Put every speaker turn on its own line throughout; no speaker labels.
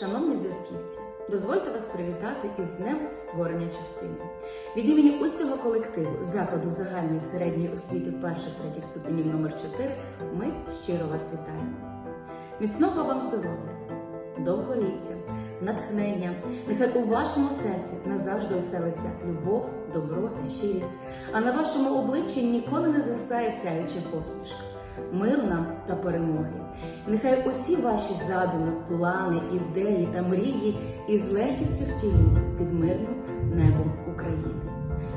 Шановні зв'язківці, дозвольте вас привітати із Днем створення частини. Від імені усього колективу закладу загальної середньої освіти перших третіх ступенів номер 4 ми щиро вас вітаємо. Міцного вам здоров'я, довголіття, натхнення. Нехай у вашому серці назавжди оселиться любов, добро та щирість, а на вашому обличчі ніколи не згасає сяюча посмішка. Миру нам та перемоги. Нехай усі ваші задуми, плани, ідеї та мрії із легкістю втілюються під мирним небом України.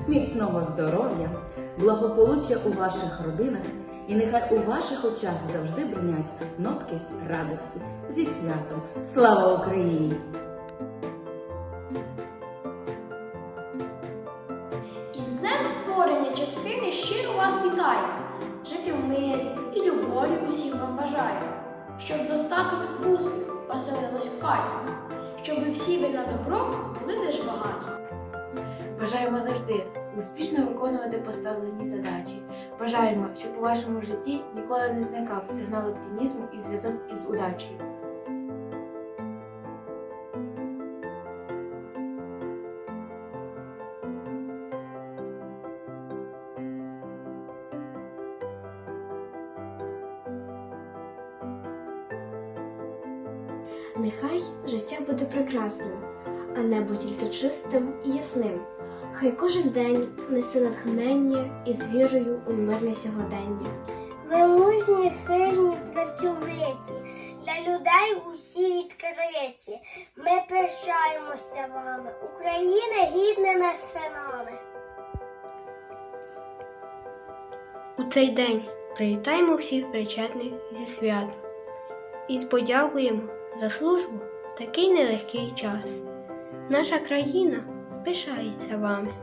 Міцного здоров'я, благополуччя у ваших родинах, і нехай у ваших очах завжди бринять нотки радості зі святом. Слава Україні!
Із днем створення частини щиро вас вітаю. Жити в мирі і любові усім вам бажаю, щоб достаток і успіх оселилось в хаті, щоб всі ви на добро були лиш багаті.
Бажаємо завжди успішно виконувати поставлені задачі. Бажаємо, щоб у вашому житті ніколи не зникав сигнал оптимізму і зв'язок із удачею.
Нехай життя буде прекрасним, а небо тільки чистим і ясним. Хай кожен день несе натхнення і з вірою у мирне сьогодення.
Ви мужні, сильні, працьовиті, для людей усі відкриті. Ми пишаємося вами, Україна гідними синами.
У цей день привітаємо всіх причетних зі святом і подякуємо за службу такий нелегкий час. Наша країна пишається вами.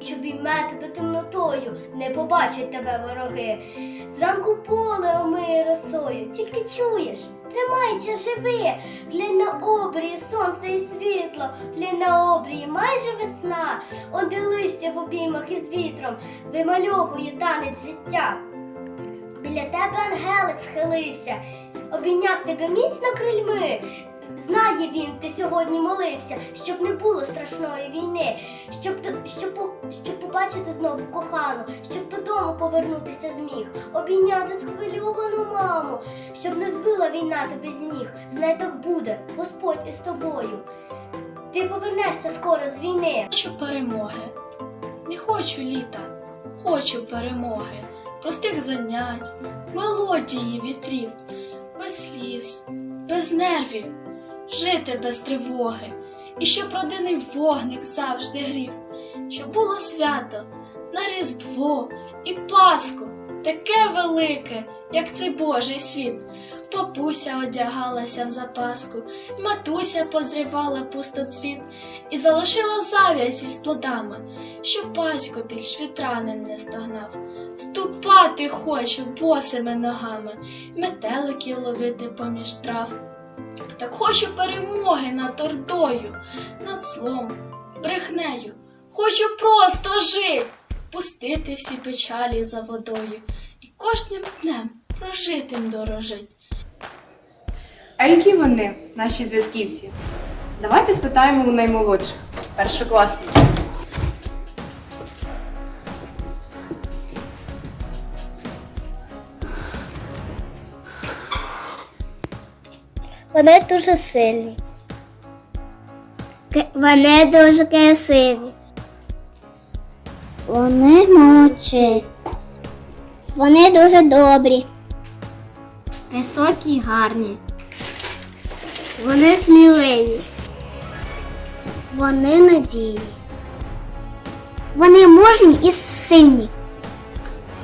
Щоб ім'я тебе темнотою, не побачать тебе вороги. Зранку поле омиє росою, тільки чуєш, тримайся, живи, глянь на обрії, сонце і світло, глянь на обрії, майже весна, он де листя в обіймах із вітром вимальовує танець життя. Біля тебе ангелик схилився, обійняв тебе міцно крильми. Знає він, ти сьогодні молився, щоб не було страшної війни, щоб, щоб, щоб побачити знову кохану, щоб додому повернутися зміг, обійняти схвильовану маму, щоб не збила війна тебе з ніг. Знай так буде, Господь із тобою. Ти повернешся скоро з війни.
Хочу перемоги. Не хочу літа, хочу перемоги, простих занять, мелодії вітрів, без сліз, без нервів, жити без тривоги, і щоб родинний вогник завжди грів, щоб було свято на Різдво і Пасху, таке велике, як цей Божий світ. Бабуся одягалася в запаску, матуся позрівала пустоцвіт і залишила завязь із плодами, щоб батько більш від ранен не стогнав. Ступати хочу босими ногами, метеликів ловити поміж трав. Так хочу перемоги над ордою, над злом, брехнею. Хочу просто жити, пустити всі печалі за водою і кожним днем прожитим дорожить.
А які вони, наші зв'язківці? Давайте спитаємо у наймолодших, першокласників.
Вони дуже сильні. Вони дуже красиві. Вони молодці. Вони дуже добрі. Високі і гарні. Вони сміливі. Вони надійні. Вони мужні і сильні.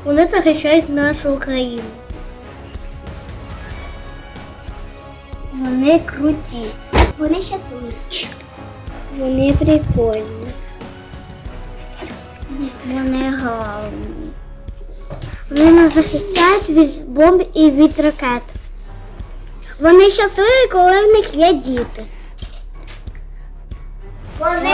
Вони захищають нашу Україну. Вони круті. Вони щасливі. Вони прикольні. Вони головні. Вони нас захищають від бомб і від ракет. Вони щасливі, коли в них є діти. Вони